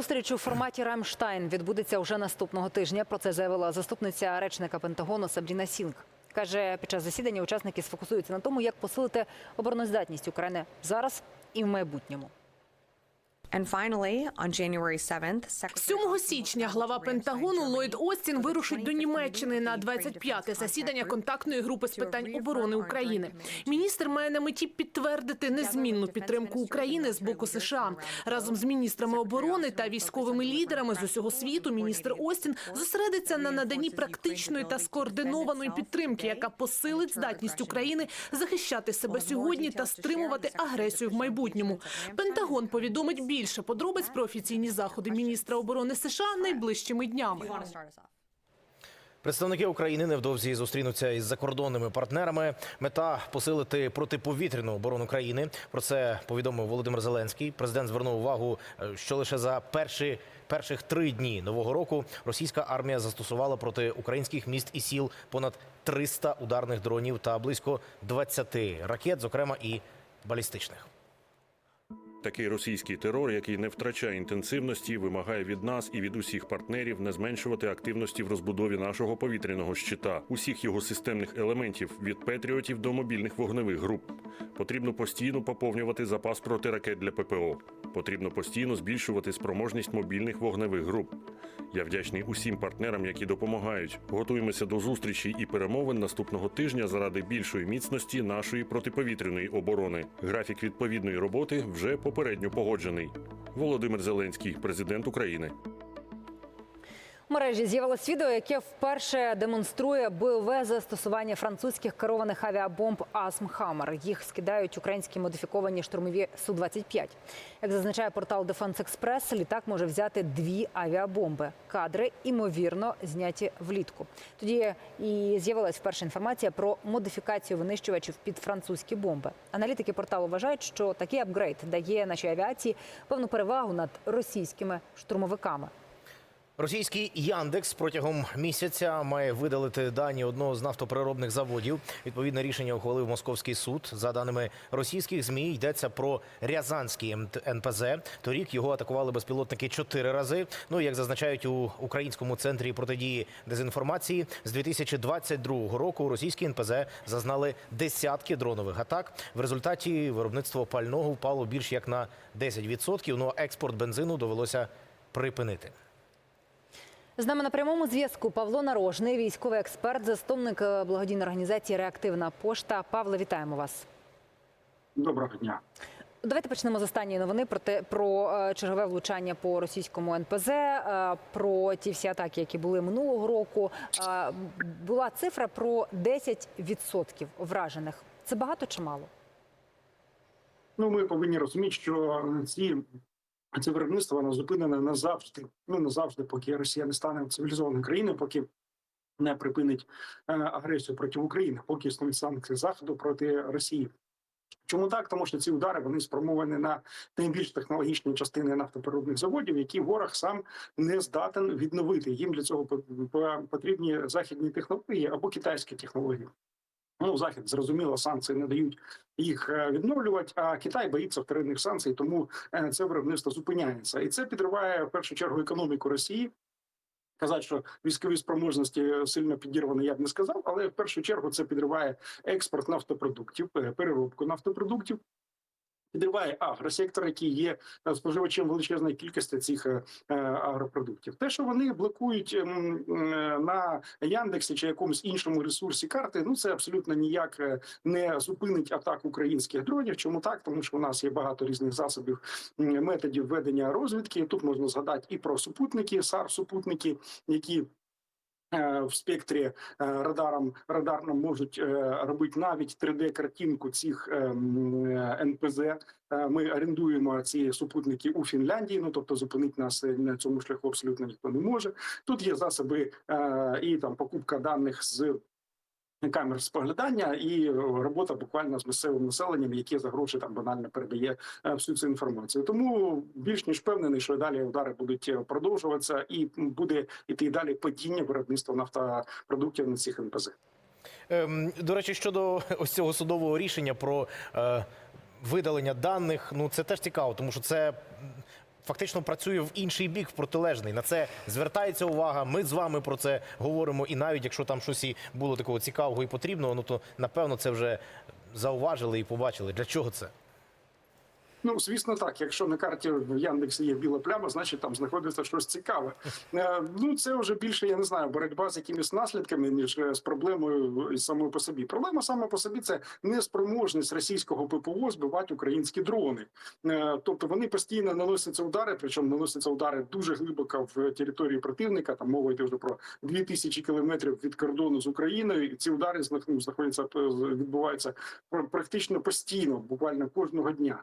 Зустріч у форматі Рамштайн відбудеться вже наступного тижня. Про це заявила заступниця речника Пентагону Сабріна Сінг. Каже, під час засідання учасники сфокусуються на тому, як посилити обороноздатність України зараз і в майбутньому. 7 січня глава Пентагону Ллойд Остін вирушить до Німеччини на 25-те засідання контактної групи з питань оборони України. Міністр має на меті підтвердити незмінну підтримку України з боку США разом з міністрами оборони та військовими лідерами з усього світу. Міністр Остін зосередиться на наданні практичної та скоординованої підтримки, яка посилить здатність України захищати себе сьогодні та стримувати агресію в майбутньому. Пентагон повідомить більше подробиць про офіційні заходи міністра оборони США найближчими днями. Представники України невдовзі зустрінуться із закордонними партнерами. Мета посилити протиповітряну оборону країни. Про це повідомив Володимир Зеленський. Президент звернув увагу, е, що лише за перші перших три дні нового року російська армія застосувала проти українських міст і сіл понад 300 ударних дронів та близько 20 ракет, зокрема і балістичних. Такий російський терор, який не втрачає інтенсивності, вимагає від нас і від усіх партнерів не зменшувати активності в розбудові нашого повітряного щита, усіх його системних елементів від петріотів до мобільних вогневих груп. Потрібно постійно поповнювати запас протиракет для ППО. Потрібно постійно збільшувати спроможність мобільних вогневих груп. Я вдячний усім партнерам, які допомагають. Готуємося до зустрічі і перемовин наступного тижня заради більшої міцності нашої протиповітряної оборони. Графік відповідної роботи вже попередньо погоджений. Володимир Зеленський, президент України. Мережі з'явилось відео, яке вперше демонструє бойове застосування французьких керованих авіабомб «Асм Хаммер». Їх скидають українські модифіковані штурмові Су-25. Як зазначає портал Defense Express, літак може взяти дві авіабомби. Кадри, імовірно, зняті влітку. Тоді і з'явилась вперше інформація про модифікацію винищувачів під французькі бомби. Аналітики порталу вважають, що такий апгрейд дає нашій авіації певну перевагу над російськими штурмовиками. Російський Яндекс протягом місяця має видалити дані одного з нафтопереробних заводів. Відповідне рішення ухвалив московський суд. За даними російських змі, йдеться про Рязанський НПЗ. Торік його атакували безпілотники чотири рази. Ну як зазначають у українському центрі протидії дезінформації, з 2022 року російські НПЗ зазнали десятки дронових атак. В результаті виробництво пального впало більш як на 10%, Ну а експорт бензину довелося припинити. З нами на прямому зв'язку Павло Нарожний, військовий експерт, засновник е, благодійної організації Реактивна пошта. Павло, вітаємо вас. Доброго дня. Давайте почнемо з останньої новини про те про е, чергове влучання по російському НПЗ, е, про ті всі атаки, які були минулого року. Була цифра про 10% вражених. Це багато чи мало? Ну, ми повинні розуміти, що ці це виробництво воно зупинене назавжди. Ну назавжди, поки Росія не стане цивілізованою країною, поки не припинить е, агресію проти України, поки існують санкції заходу проти Росії. Чому так? Тому що ці удари вони спрямовані на найбільш технологічні частини нафтопереробних заводів, які ворог сам не здатен відновити. Їм для цього по- по- потрібні західні технології або китайські технології. Ну, захід зрозуміло, санкції не дають їх е, відновлювати. А Китай боїться вторинних санкцій, тому е, це виробництво зупиняється, і це підриває в першу чергу економіку Росії. Казати, що військові спроможності сильно підірвані, я б не сказав, але в першу чергу це підриває експорт нафтопродуктів, е, переробку нафтопродуктів. Підриває агросектор, який є е, споживачем величезної кількості цих е, е, агропродуктів. Те, що вони блокують на Яндексі чи якомусь іншому ресурсі карти, ну це абсолютно ніяк не зупинить атак українських дронів. Чому так? Тому що у нас є багато різних засобів методів ведення розвідки. Тут можна згадати і про супутники, сар-супутники, які е, в спектрі е, радаром радарном можуть е, робити навіть 3D-картинку цих е, е, НПЗ. Е, Ми орендуємо ці супутники у Фінляндії. Ну тобто зупинити нас е, на цьому шляху абсолютно ніхто не може. Тут є засоби е, і там покупка даних з. Камер споглядання і робота буквально з місцевим населенням, яке за гроші там банально передає е, всю цю інформацію. Тому більш ніж впевнений, що далі удари будуть е, продовжуватися, і буде іти далі падіння виробництва нафтопродуктів на цих НПЗ. Ем, До речі, щодо ось цього судового рішення про е, видалення даних, ну це теж цікаво, тому що це фактично працює в інший бік, в протилежний. На це звертається увага. Ми з вами про це говоримо. І навіть якщо там щось і було такого цікавого і потрібного, ну то напевно це вже зауважили і побачили. Для чого це? Ну, звісно, так. Якщо на карті в Яндексі є біла пляма, значить там знаходиться щось цікаве. Е, ну це вже більше, я не знаю, боротьба з якимись наслідками, ніж е, з проблемою самою по собі. Проблема саме по собі це неспроможність російського ППО збивати українські дрони. Е, тобто вони постійно наносяться удари, причому наносяться удари дуже глибоко в території противника. Там мова йде вже про 2000 кілометрів від кордону з Україною. І ці удари ну, знаходяться е, відбуваються пр- практично постійно, буквально кожного дня.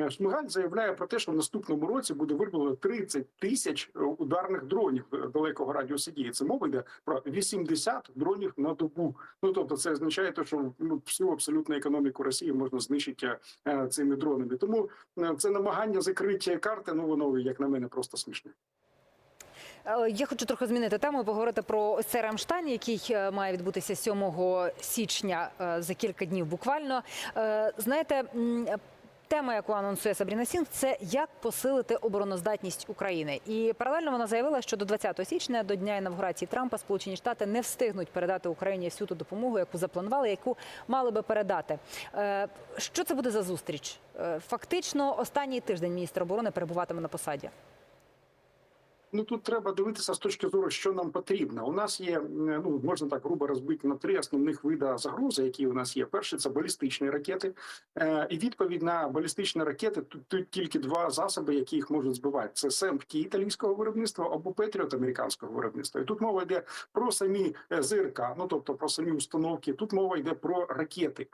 Е, Шмигаль заявляє про те, що в наступному році буде вироблено 30 тисяч е, ударних дронів е, далекого радіусу дії. Це мова йде про 80 дронів на добу. Ну тобто, це означає, те, що ну, всю абсолютну економіку Росії можна знищити цими дронами. Тому це намагання закриття карти. Ну воно як на мене просто смішне. Я хочу трохи змінити тему і поговорити про цей Рамштайн, який має відбутися 7 січня за кілька днів буквально. Знаєте, тема, яку анонсує Сабріна Сінг, це як посилити обороноздатність України. І паралельно вона заявила, що до 20 січня, до дня інавгурації Трампа, Сполучені Штати не встигнуть передати Україні всю ту допомогу, яку запланували, яку мали би передати. Е, Що це буде за зустріч? Е, Фактично, останній тиждень міністр оборони перебуватиме на посаді. Ну тут треба дивитися з точки зору, що нам потрібно. У нас є ну можна так грубо розбити на три основних вида загрози, які у нас є. Перший це балістичні ракети, е, і відповідь на балістичні ракети тут, тут тільки два засоби, які їх можуть збивати: це СЕМП італійського виробництва або Петріот американського виробництва. І тут мова йде про самі е, ЗРК, ну тобто про самі установки. Тут мова йде про ракети.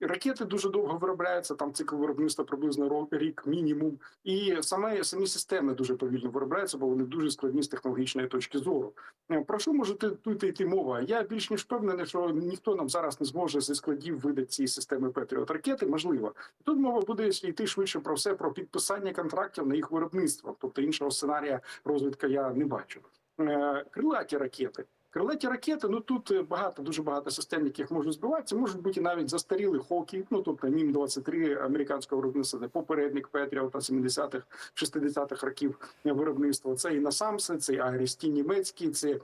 Ракети дуже довго виробляються. Там цикл виробництва приблизно рік мінімум, і саме самі системи дуже повільно виробляються, бо вони дуже складні з технологічної точки зору. Е, Про що може тут йти мова? Я більш ніж впевнений, що ніхто нам зараз не зможе зі складів видати ці системи Петріот ракети. Можливо, тут мова буде йти швидше про все про підписання контрактів на їх виробництво. Тобто іншого сценарія розвитку я не бачу. Е, Крилаті ракети. Крилаті ракети, ну тут е, багато, дуже багато систем, яких можуть збивати. Це можуть бути навіть застаріли хокі, ну тобто мім 23 американського виробництва, це попередник Петріота 70-х, 60-х років виробництва. Це і Насамси, це і Агрісті німецькі, це е,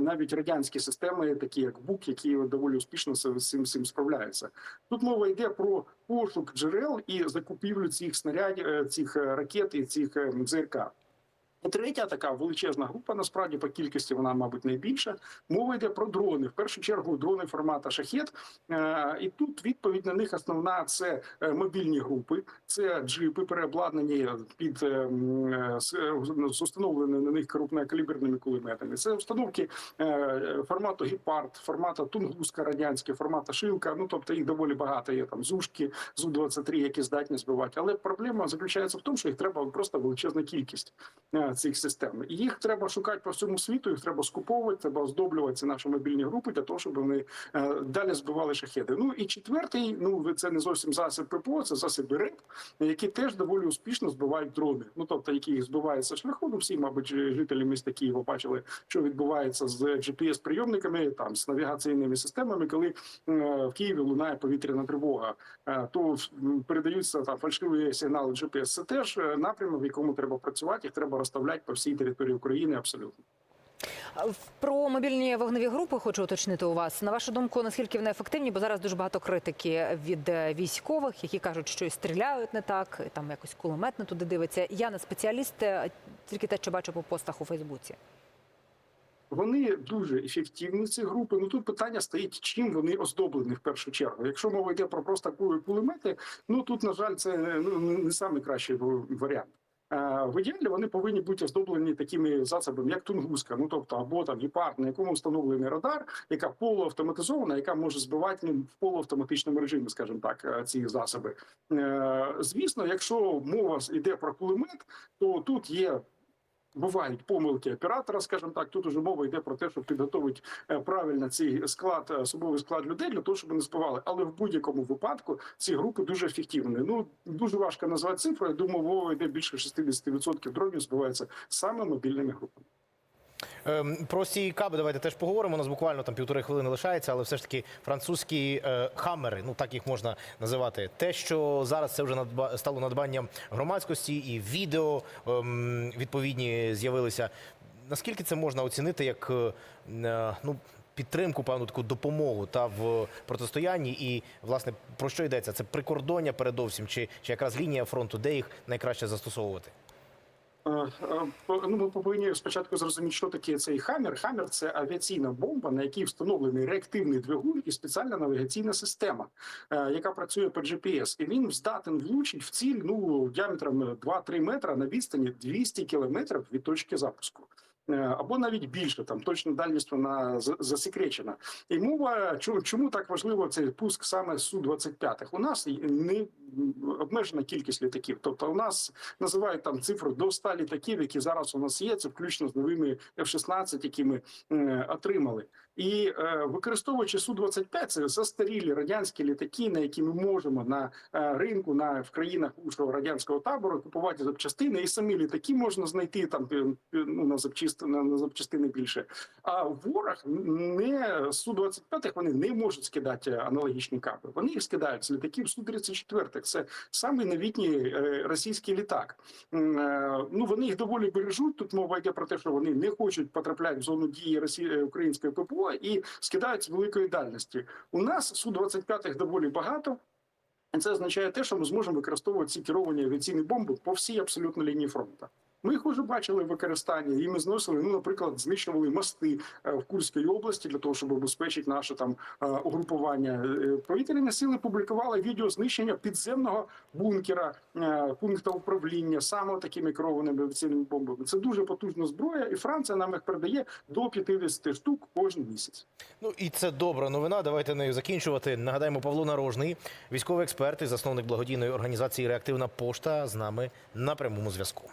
навіть радянські системи, такі як БУК, які доволі успішно з цим, цим справляються. Тут мова йде про пошук джерел і закупівлю цих снарядів, е, цих ракет і цих е, ЗРК. Третя така величезна група, насправді по кількості вона, мабуть, найбільша. Мова йде про дрони. В першу чергу дрони формата шахет. Е, І тут відповідь на них основна це е, мобільні групи, це джипи, переобладнані під е, з установленими на них крупнокаліберними кулеметами. Це установки формату гепард, формату тунгуска радянське, формату шилка. Ну тобто їх доволі багато. Є там зушки, зу 23 які здатні збивати. Але проблема заключається в тому, що їх треба просто величезна кількість цих систем. І їх треба шукати по всьому світу. Їх треба скуповувати, треба оздоблювати наші мобільні групи для того, щоб вони е, далі збивали шахеди. Ну і четвертий, ну це не зовсім засіб ППО, це засоби РЕП, які теж доволі успішно збивають дрони. Ну тобто, які їх збиваються шляху. Ну всі, мабуть, жителі міста Києва бачили, що відбувається з GPS прийомниками, там з навігаційними системами, коли е, в Києві лунає повітряна тривога, е, то передаються там фальшиві сигнали GPS. Це теж е, напрямок, в якому треба працювати, їх треба розставляти по всій території України абсолютно. Про мобільні вогневі групи хочу уточнити у вас. На вашу думку, наскільки вони ефективні? Бо зараз дуже багато критики від е, військових, які кажуть, що і стріляють не так, і там якось кулемет не туди дивиться. Я не спеціаліст, е, тільки те, що бачу по постах у Фейсбуці. Вони дуже ефективні ці групи. Ну тут питання стоїть, чим вони оздоблені в першу чергу. Якщо мова йде про просто кулемети, ну тут на жаль, це ну не найкращий варіант. Е, В ідеалі вони повинні бути оздоблені такими засобами, як тунгуска, ну тобто або там гепард, на якому встановлений радар, яка полуавтоматизована, яка може збивати ну, в полуавтоматичному режимі, скажімо так, е, ці засоби. Е, Звісно, якщо мова йде про кулемет, то тут є бувають помилки оператора, скажімо так. Тут уже мова йде про те, щоб підготовити е, правильно цей склад, е, особовий склад людей для того, щоб не спивали. Але в будь-якому випадку ці групи дуже ефективні. Ну дуже важко назвати цифру. Я думаю, мова йде більше 60% дронів збиваються саме мобільними групами. Ем, Про ці каби давайте теж поговоримо. У нас буквально там півтори хвилини лишається, але все ж таки французькі е, хаммери, ну так їх можна називати. Те, що зараз це вже надба стало надбанням громадськості, і відео ем, відповідні з'явилися. Наскільки це можна оцінити як е, е, ну? Підтримку, певну таку допомогу та в протистоянні, і власне про що йдеться? Це прикордоння передовсім, чи, чи якраз лінія фронту, де їх найкраще застосовувати? Е, е, Ну, ми повинні спочатку зрозуміти, що таке цей хаммер. Хаммер це авіаційна бомба, на якій встановлений реактивний двигун і спеціальна навігаційна система, е, яка працює по GPS. І він здатен влучити в ціль ну діаметром 2-3 метра на відстані 200 кілометрів від точки запуску. Або навіть більше, там точна дальність вона засекречена. І мова чому, чому так важливо цей пуск саме су 25 У нас не обмежена кількість літаків. Тобто, у нас називають там цифру до 100 літаків, які зараз у нас є. Це включно з новими F-16, які ми е, отримали. І е, використовуючи су 25 це застарілі радянські літаки, на які ми можемо на е, ринку на в країнах бувшого радянського табору купувати запчастини. І самі літаки можна знайти там е, ну, на запчастини, на, на запчастини більше. А ворог не су 25 вони не можуть скидати аналогічні капи. Вони їх скидають з літаків су 34 Це самий новітній е, російський літак. Е, Ну вони їх доволі бережуть. Тут мова йде про те, що вони не хочуть потрапляти в зону дії Росії е, української ППО і скидають з великої дальності. У нас су 25 доволі багато. Це означає те, що ми зможемо використовувати ці керовані авіаційні бомби по всій абсолютно лінії фронту. Ми їх вже бачили в використанні, і ми зносили, ну, наприклад, знищували мости е, в Курській області для того, щоб обезпечити наше там е, угрупування. Е, Повітряні сили публікували відео знищення підземного бункера, пункту управління саме такими керованими авіаційними бомбами. Це дуже потужна зброя, і Франція нам їх передає до 50 штук кожен місяць. Ну і це добра новина. Давайте нею закінчувати. Нагадаємо, Павло Нарожний, військовий експерт і засновник благодійної організації Реактивна пошта з нами на прямому зв'язку.